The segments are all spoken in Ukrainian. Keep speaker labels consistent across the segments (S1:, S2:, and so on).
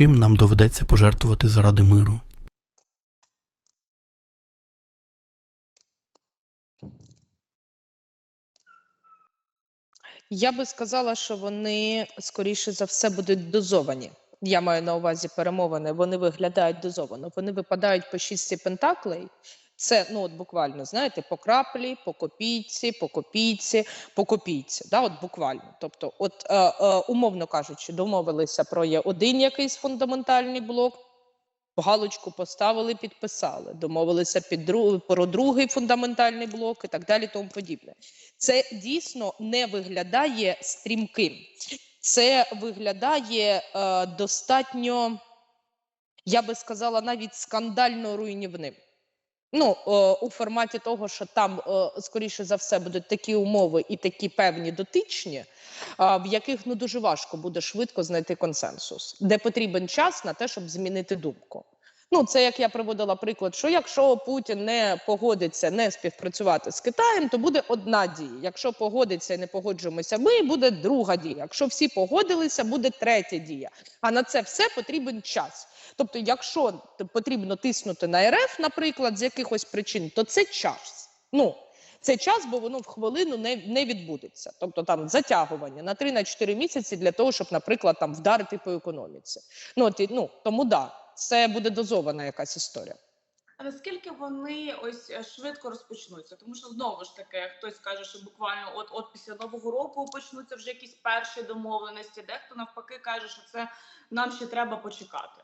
S1: чим нам доведеться пожертвувати заради миру?
S2: Я би сказала, що вони скоріше за все будуть дозовані. Я маю на увазі перемовини. Вони виглядають дозовано. Вони випадають по шістці пентаклей. Це ну от буквально знаєте, по краплі, по копійці, по копійці, по копійці. Да, от буквально. Тобто, от е, е, умовно кажучи, домовилися про є один якийсь фундаментальний блок. Галочку поставили, підписали, домовилися під друг, про другий фундаментальний блок і так далі, тому подібне. Це дійсно не виглядає стрімким. Це виглядає е, достатньо, я би сказала, навіть скандально руйнівним. Ну, е, у форматі того, що там, е, скоріше за все, будуть такі умови і такі певні дотичні, а, в яких ну дуже важко буде швидко знайти консенсус, де потрібен час на те, щоб змінити думку. Ну, це як я приводила приклад, що якщо Путін не погодиться не співпрацювати з Китаєм, то буде одна дія. Якщо погодиться і не погоджуємося ми, буде друга дія. Якщо всі погодилися, буде третя дія. А на це все потрібен час. Тобто, якщо потрібно тиснути на РФ, наприклад, з якихось причин, то це час. Ну, це час, бо воно в хвилину не, не відбудеться. Тобто там затягування на 3-4 місяці для того, щоб, наприклад, там вдарити по економіці. Ну, от, ну тому да, це буде дозована якась історія.
S3: А наскільки вони ось е, швидко розпочнуться? Тому що знову ж таки хтось каже, що буквально от от після нового року почнуться вже якісь перші домовленості. Дехто навпаки каже, що це нам ще треба почекати.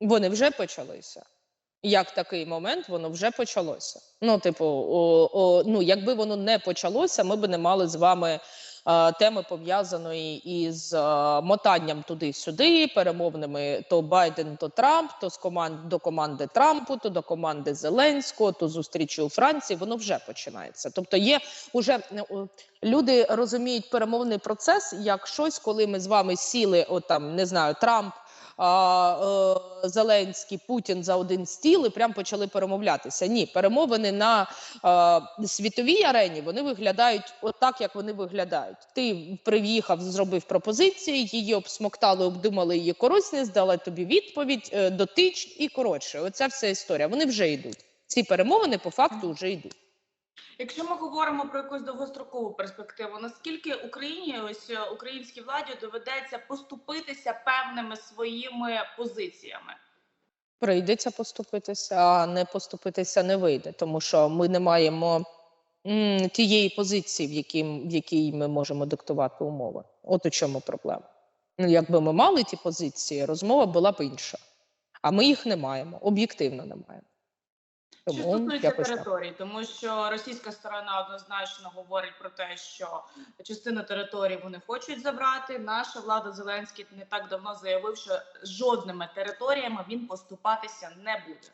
S2: Вони вже почалися. Як такий момент, воно вже почалося. Ну, типу, о, о, ну, якби воно не почалося, ми б не мали з вами теми пов'язаної із е, мотанням туди-сюди, перемовними то Байден, то Трамп, то з команд до команди Трампу, то до команди Зеленського, то зустрічі у Франції. Воно вже починається. Тобто, є уже е, люди розуміють перемовний процес як щось, коли ми з вами сіли, от там не знаю, Трамп а, е, Зеленський, Путін за один стіл і прям почали перемовлятися. Ні, перемовини на е, світовій арені вони виглядають отак, як вони виглядають. Ти приїхав, зробив пропозиції, її обсмоктали, обдумали її корисність, дали тобі відповідь, е, дотич і коротше. Оця вся історія. Вони вже йдуть. Ці перемовини по факту вже йдуть.
S3: Якщо ми говоримо про якусь довгострокову перспективу, наскільки Україні, ось е, українській владі доведеться поступитися певними своїми позиціями?
S2: Прийдеться поступитися, а не поступитися не вийде, тому що ми не маємо м, тієї позиції, в якій, в якій ми можемо диктувати умови. От у чому проблема. Ну, якби ми мали ті позиції, розмова була б інша. А ми їх не маємо, об'єктивно не маємо.
S3: Що стосується територій, тому що російська сторона однозначно говорить про те, що частину території вони хочуть забрати. Наша влада Зеленський не так давно заявив, що жодними територіями він поступатися не буде.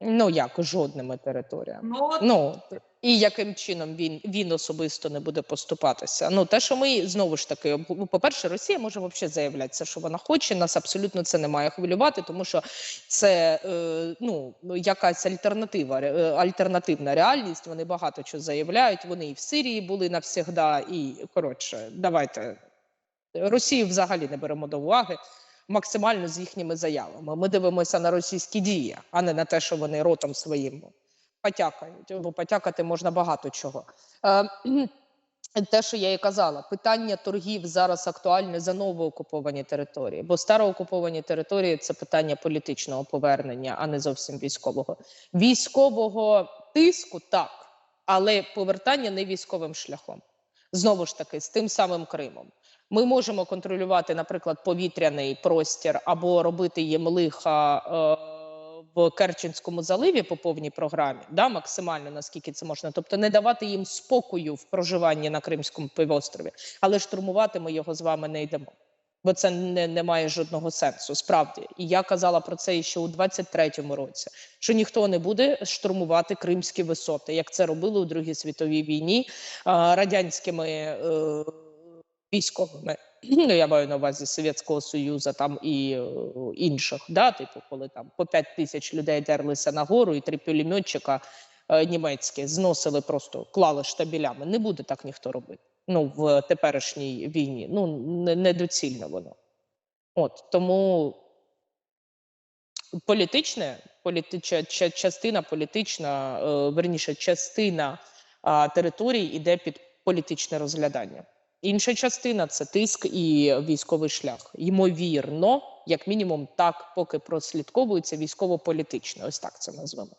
S2: Ну як жодними територіями.
S3: Ну от
S2: Ну і яким чином він він особисто не буде поступатися? Ну те, що ми знову ж таки, ну, по-перше, Росія може взагалі заявлятися, що вона хоче. Нас абсолютно це не має хвилювати, тому що це е, ну якась альтернатива, е, альтернативна реальність. Вони багато чого заявляють. Вони і в Сирії були навсігда, і коротше, давайте Росію взагалі не беремо до уваги. Максимально з їхніми заявами. Ми дивимося на російські дії, а не на те, що вони ротом своїм потякають. Бо потякати можна багато чого. Е, те, що я і казала, питання торгів зараз актуальне за новоокуповані території, бо староокуповані території це питання політичного повернення, а не зовсім військового. Військового тиску так, але повертання не військовим шляхом. Знову ж таки, з тим самим Кримом. Ми можемо контролювати, наприклад, повітряний простір або робити їм лиха е, в Керченському заливі по повній програмі, да, максимально наскільки це можна, тобто не давати їм спокою в проживанні на Кримському півострові, але штурмувати ми його з вами не йдемо. Бо це не, не має жодного сенсу, справді. І я казала про це ще у 23-му році, що ніхто не буде штурмувати кримські висоти, як це робили у Другій світовій війні а, радянськими е, військовими. Ну, я маю на увазі Совєтського Союзу там і е, інших, да, типу, коли там по 5 тисяч людей дерлися на гору, і три пулеметчика е, німецькі зносили просто клали штабелями. Не буде так ніхто робити. Ну, в теперішній війні. Ну, не- недоцільно воно. От тому політичне, політича, ча- частина політична, е, верніше, частина а, територій іде під політичне розглядання. Інша частина це тиск і військовий шлях. Ймовірно, як мінімум, так поки прослідковується військово-політичне. Ось так це назвемо.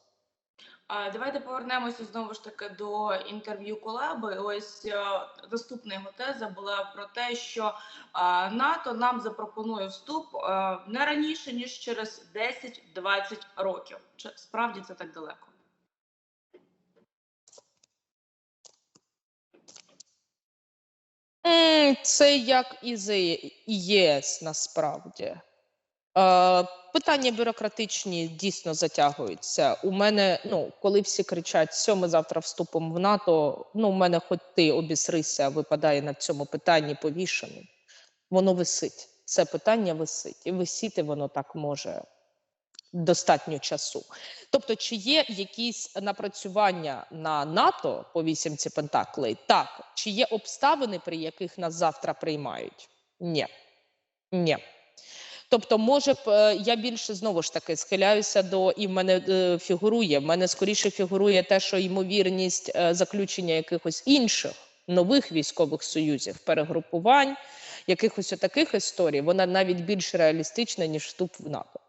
S3: Давайте повернемося знову ж таки до інтерв'ю Колеби. Ось е, наступна його теза була про те, що е, НАТО нам запропонує вступ е, не раніше ніж через 10-20 років. Чи справді це так далеко?
S2: М, Це як і з ЄС насправді. Е, Питання бюрократичні дійсно затягуються. У мене, ну, коли всі кричать, що ми завтра вступимо в НАТО, ну, у мене хоч ти обісрися, випадає на цьому питанні повішеним. Воно висить. Це питання висить. І висіти воно так може достатньо часу. Тобто, чи є якісь напрацювання на НАТО по вісімці Пентаклей? Так. Чи є обставини, при яких нас завтра приймають? Ні. Ні. Тобто, може б е, я більше знову ж таки схиляюся до і в мене е, фігурує. В мене скоріше фігурує те, що ймовірність е, заключення якихось інших нових військових союзів, перегрупувань, якихось таких історій, вона навіть більш реалістична ніж вступ в НАТО.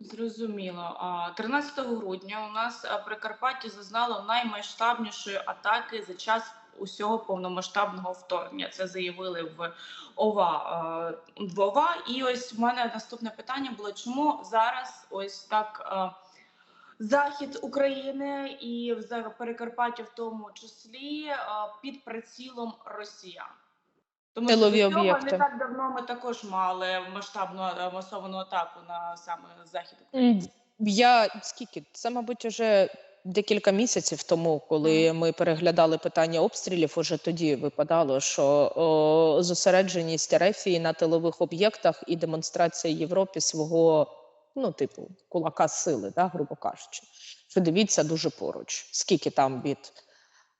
S3: Зрозуміло. А 13 грудня у нас Прикарпаття зазнало наймасштабнішої атаки за час усього повномасштабного вторгнення. Це заявили в ОВА в ОВА. І ось в мене наступне питання було: чому зараз ось так захід України і за Перекарпаття в тому числі під прицілом Росіян? Тому що до цього не так давно ми також мали масштабну е, масовану атаку на саме захід.
S2: Я скільки? Це, мабуть, вже декілька місяців тому, коли ми переглядали питання обстрілів, уже тоді випадало, що о, зосередженість Рефії на тилових об'єктах і демонстрація Європі свого, ну, типу, кулака сили, да, грубо кажучи. Що дивіться дуже поруч, скільки там від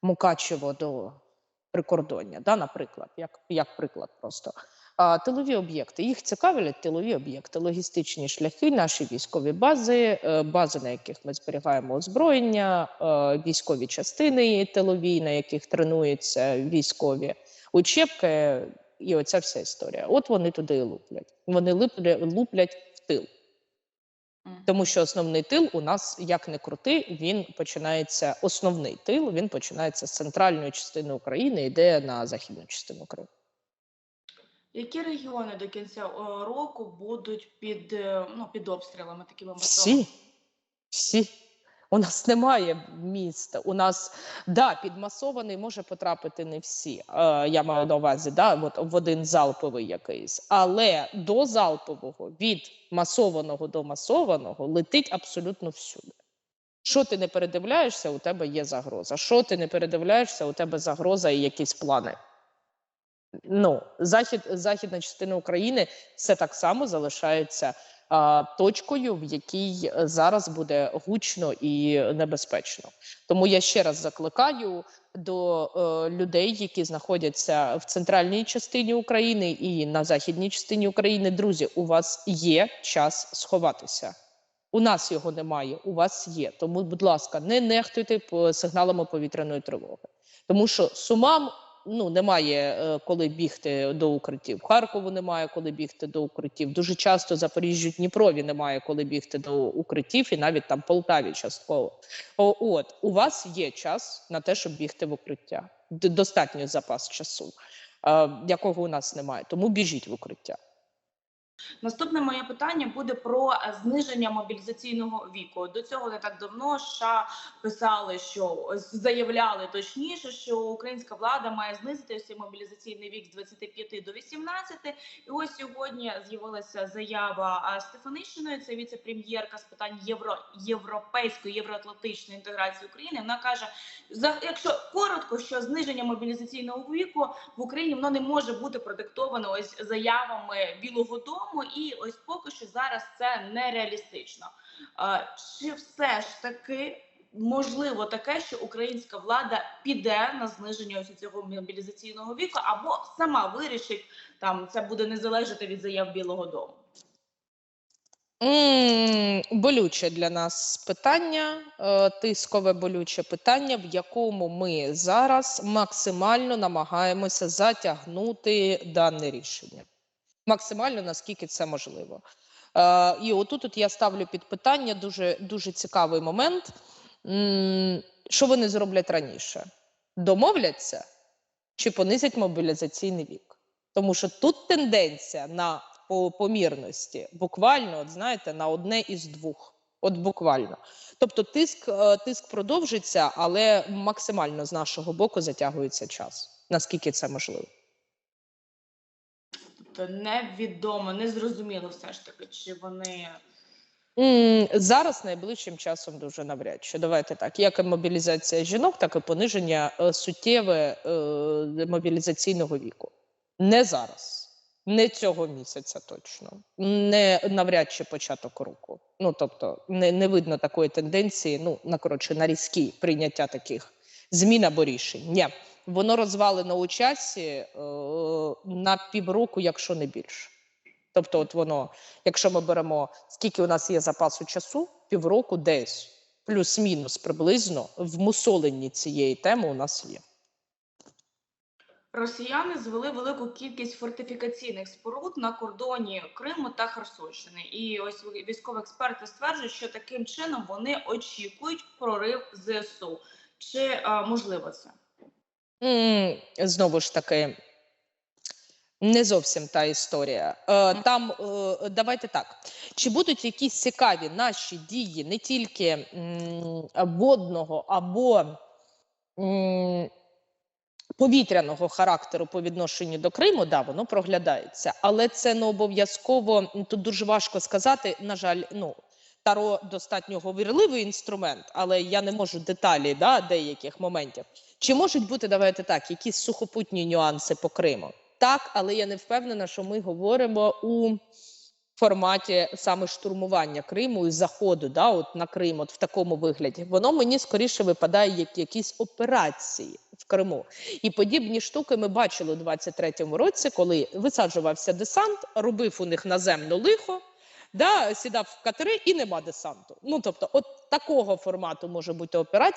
S2: Мукачево до прикордоння, да, наприклад, як, як приклад просто. А, тилові об'єкти. Їх цікавлять тилові об'єкти, логістичні шляхи, наші військові бази, е, бази, на яких ми зберігаємо озброєння, е, військові частини тилові, на яких тренуються військові учебки, і оця вся історія. От вони туди луплять. Вони луплять в тил. Тому що основний тил у нас, як не крути, він починається. Основний тил він починається з центральної частини України, йде на західну частину України.
S3: Які регіони до кінця року будуть під, е, ну, під обстрілами такими
S2: Всі, всі. У нас немає міста. У нас да, підмасований може потрапити не всі. Е, я маю на увазі, да, от в один залповий якийсь. Але до залпового, від масованого до масованого, летить абсолютно всюди. Що ти не передивляєшся, у тебе є загроза. Що ти не передивляєшся, у тебе загроза і якісь плани. Ну, захід, західна частина України все так само залишається точкою, в якій е, зараз буде гучно і небезпечно. Тому я ще раз закликаю до е, людей, які знаходяться в центральній частині України і на західній частині України. Друзі, у вас є час сховатися. У нас його немає, у вас є. Тому, будь ласка, не нехтуйте сигналами повітряної тривоги, тому що сумам ну немає е, коли бігти до укриттів. Харкову немає коли бігти до укриттів. Дуже часто Запоріжжю Дніпрові немає коли бігти до укриттів, і навіть там Полтаві частково. О, от у вас є час на те, щоб бігти в укриття. Достатньо запас часу, е, якого у нас немає. Тому біжіть в укриття.
S3: Наступне моє питання буде про е, зниження мобілізаційного віку. До цього не так давно США писали, що заявляли точніше, що українська влада має знизити ось мобілізаційний вік з 25 до 18. І ось сьогодні з'явилася заява а, Стефанишиної, це віце-прем'єрка з питань євро європейської євроатлантичної інтеграції України. Вона каже: якщо коротко, що зниження мобілізаційного віку в Україні воно не може бути продиктовано ось заявами Білого Дому, і ось поки що зараз це нереалістично. Чи все ж таки можливо таке, що українська влада піде на зниження ось цього мобілізаційного віку, або сама вирішить там це буде не залежати від заяв Білого Дому.
S2: М, Болюче для нас питання, е, тискове болюче питання, в якому ми зараз максимально намагаємося затягнути дане рішення. Максимально наскільки це можливо. Е, І отут от я ставлю під питання дуже, дуже цікавий момент. Що вони зроблять раніше? Домовляться чи понизять мобілізаційний вік? Тому що тут тенденція на помірності буквально, от знаєте, на одне із двох. От буквально. Тобто тиск, е, тиск продовжиться, але максимально з нашого боку затягується час. Наскільки це можливо?
S3: Тобто невідомо, незрозуміло все ж таки, чи вони
S2: Зараз найближчим часом дуже навряд чи. Давайте так. Як і мобілізація жінок, так і пониження е, суттєве е, мобілізаційного віку. Не зараз, не цього місяця точно, не навряд чи початок року. Ну тобто, не, не видно такої тенденції. Ну на коротше, на різкі прийняття таких змін або рішень. Ні, воно розвалено у часі е, на півроку, якщо не більше. Тобто, от воно, якщо ми беремо скільки у нас є запасу часу, півроку десь, плюс-мінус приблизно в мусоленні цієї теми у нас є.
S3: Росіяни звели велику кількість фортифікаційних споруд на кордоні Криму та Херсонщини. І ось військові експерти стверджують, що таким чином вони очікують прорив ЗСУ. Чи е, можливо це?
S2: Знову ж таки, не зовсім та історія. Е, Там е, давайте так. Чи будуть якісь цікаві наші дії не тільки м, водного або м, повітряного характеру по відношенню до Криму, да, воно проглядається, але це не обов'язково. Тут дуже важко сказати. На жаль, ну таро достатньо говірливий інструмент, але я не можу деталі да, деяких моментів. Чи можуть бути, давайте так, якісь сухопутні нюанси по Криму? Так, але я не впевнена, що ми говоримо у форматі саме штурмування Криму і заходу, да, от на Крим, от в такому вигляді. Воно мені скоріше випадає як якісь операції в Криму. І подібні штуки ми бачили у 23-му році, коли висаджувався десант, робив у них наземно лихо. Да, сідав в катери і нема десанту. Ну тобто, от такого формату може бути операція.